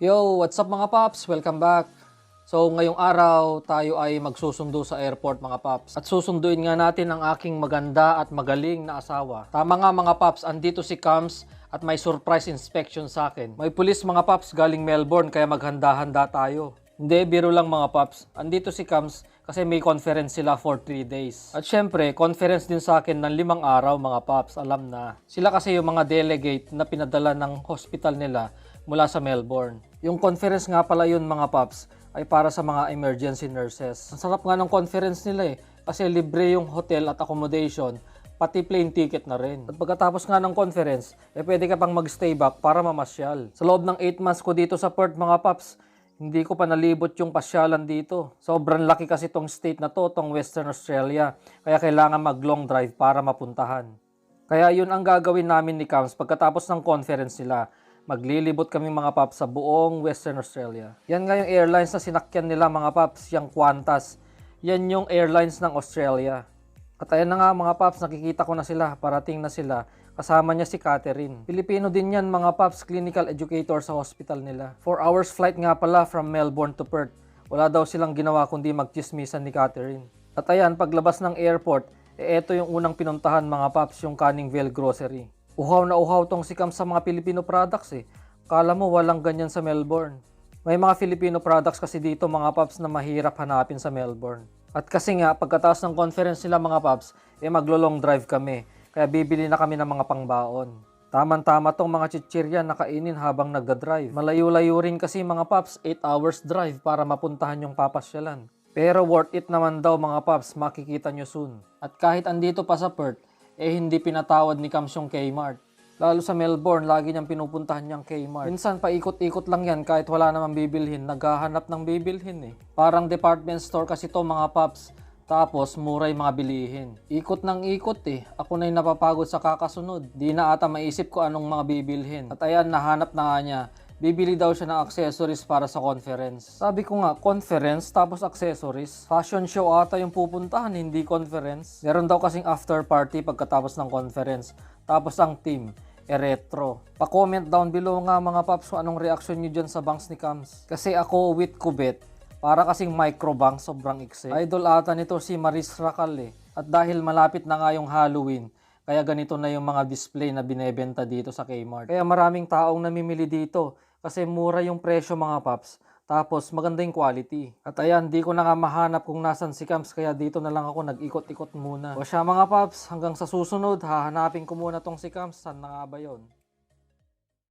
Yo, what's up mga paps? Welcome back. So ngayong araw tayo ay magsusundo sa airport mga paps. At susunduin nga natin ang aking maganda at magaling na asawa. Tama nga mga paps, andito si Cams at may surprise inspection sa akin. May pulis mga paps galing Melbourne kaya maghanda-handa tayo. Hindi, biro lang mga paps. Andito si Cams kasi may conference sila for 3 days. At syempre, conference din sa akin ng limang araw mga paps, alam na. Sila kasi yung mga delegate na pinadala ng hospital nila mula sa Melbourne. Yung conference nga pala yun mga paps ay para sa mga emergency nurses. Ang sarap nga ng conference nila eh kasi libre yung hotel at accommodation pati plane ticket na rin. At pagkatapos nga ng conference, eh pwede ka pang magstay back para mamasyal. Sa loob ng 8 months ko dito sa Perth mga paps, hindi ko pa nalibot yung pasyalan dito. Sobrang laki kasi tong state na to, tong Western Australia. Kaya kailangan mag long drive para mapuntahan. Kaya yun ang gagawin namin ni Cams pagkatapos ng conference nila. Maglilibot kami mga paps sa buong Western Australia. Yan nga yung airlines na sinakyan nila mga paps, yung Qantas. Yan yung airlines ng Australia. At ayan na nga mga paps, nakikita ko na sila, parating na sila. Kasama niya si Catherine. Pilipino din yan mga paps, clinical educator sa hospital nila. 4 hours flight nga pala from Melbourne to Perth. Wala daw silang ginawa kundi magchismisan ni Catherine. At ayan, paglabas ng airport, eh eto yung unang pinuntahan mga paps, yung Canningvale Grocery. Uhaw na uhaw tong sikam sa mga Filipino products eh. Kala mo walang ganyan sa Melbourne. May mga Filipino products kasi dito mga paps na mahirap hanapin sa Melbourne. At kasi nga, pagkatapos ng conference nila mga paps, eh maglo-long drive kami. Kaya bibili na kami ng mga pangbaon. Taman-tama tong mga chichirya na kainin habang nagda-drive. Malayo-layo rin kasi mga paps, 8 hours drive para mapuntahan yung papasyalan. Pero worth it naman daw mga paps, makikita nyo soon. At kahit andito pa sa Perth, eh hindi pinatawad ni Cams yung Kmart. Lalo sa Melbourne, lagi niyang pinupuntahan niyang Kmart. Minsan, paikot-ikot lang yan kahit wala namang bibilhin. Naghahanap ng bibilhin eh. Parang department store kasi to mga paps. Tapos, muray mga bilihin. Ikot ng ikot eh. Ako na yung napapagod sa kakasunod. Di na ata maisip ko anong mga bibilhin. At ayan, nahanap na nga niya. Bibili daw siya ng accessories para sa conference. Sabi ko nga, conference tapos accessories. Fashion show ata yung pupuntahan, hindi conference. Meron daw kasing after party pagkatapos ng conference. Tapos ang team, e retro. Pa-comment down below nga mga paps kung anong reaction nyo dyan sa banks ni Cams. Kasi ako with Kubet, para kasing microbank, sobrang ikse. Idol ata nito si Maris Racal eh. At dahil malapit na nga yung Halloween, kaya ganito na yung mga display na binebenta dito sa Kmart. Kaya maraming taong namimili dito kasi mura yung presyo mga paps. Tapos maganda yung quality. At ayan, di ko na nga mahanap kung nasan si Cams kaya dito na lang ako nag-ikot-ikot muna. O siya mga paps, hanggang sa susunod, hahanapin ko muna tong si Cams. Saan na nga ba yun?